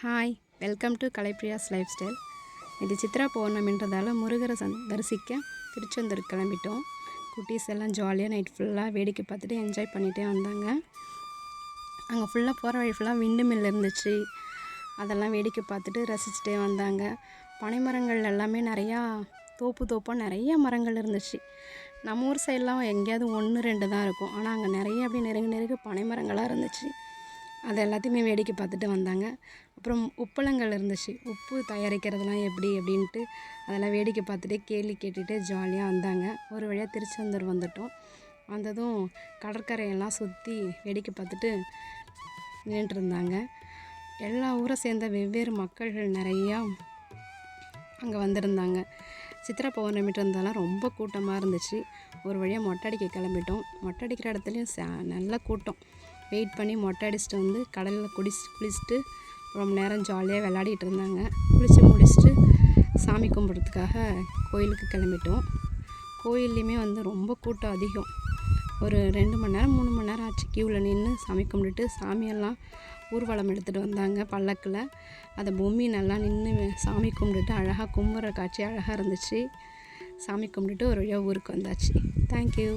Hi welcome to Kalaipriya's lifestyle இது சித்ரா பௌர்ணமின்றதால முருகரை சந் தரிசிக்க திருச்செந்தூர் கிளம்பிட்டோம். குட்டீஸ் எல்லாம் ஜாலியாக நைட் ஃபுல்லாக வேடிக்கை பார்த்துட்டு என்ஜாய் பண்ணிகிட்டே வந்தாங்க. அங்கே ஃபுல்லாக போகிற வழி ஃபுல்லாக விண்டு மில் இருந்துச்சு. அதெல்லாம் வேடிக்கை பார்த்துட்டு ரசிச்சுட்டே வந்தாங்க. பனைமரங்கள் எல்லாமே நிறையா தோப்பு தோப்பாக நிறைய மரங்கள் இருந்துச்சு. நம்ம ஊர் சைட்லாம் எங்கேயாவது ஒன்று ரெண்டு தான் இருக்கும். ஆனால் அங்கே நிறைய அப்படி நெருங்க நெருங்கி பனைமரங்களாக இருந்துச்சு. அது எல்லாத்தையுமே வேடிக்கை பார்த்துட்டு வந்தாங்க. அப்புறம் உப்பளங்கள் இருந்துச்சு. உப்பு தயாரிக்கிறதுலாம் எப்படி அப்படின்ட்டு அதெல்லாம் வேடிக்கை பார்த்துட்டு கேள்வி கேட்டுட்டு ஜாலியாக வந்தாங்க. ஒரு வழியாக திருச்செந்தூர் வந்துட்டோம். வந்ததும் கடற்கரையெல்லாம் சுற்றி வேடிக்கை பார்த்துட்டு நின்றுட்டுருந்தாங்க எல்லா ஊரை சேர்ந்த வெவ்வேறு மக்கள்கள் நிறையா அங்கே வந்திருந்தாங்க. சித்திரை பௌர்ணமிட்டு இருந்தாலும் ரொம்ப கூட்டமாக இருந்துச்சு. ஒரு வழியாக மொட்டை அடிக்க கிளம்பிட்டோம். மொட்டை அடிக்கிற இடத்துலையும் ச நல்ல கூட்டம். வெயிட் பண்ணி மொட்டை அடிச்சுட்டு வந்து கடலில் குடிச்சு குளிச்சுட்டு ரொம்ப நேரம் ஜாலியாக விளையாடிட்டு இருந்தாங்க. குளித்து முடிச்சுட்டு சாமி கும்பிட்றதுக்காக கோயிலுக்கு கிளம்பிட்டோம். கோயில்லையுமே வந்து ரொம்ப கூட்டம் அதிகம். ஒரு ரெண்டு மணி நேரம் மூணு மணி நேரம் ஆச்சு க்யூவில் நின்று சாமி கும்பிட்டுட்டு சாமியெல்லாம் ஊர்வலம் எடுத்துகிட்டு வந்தாங்க பல்லக்கில். அதை பொம்மி நல்லா நின்று சாமி கும்பிட்டுட்டு அழகாக கும்புற காட்சி அழகாக இருந்துச்சு. சாமி கும்பிட்டுட்டு ஒரு வழியாக ஊருக்கு வந்தாச்சு. தேங்க்யூ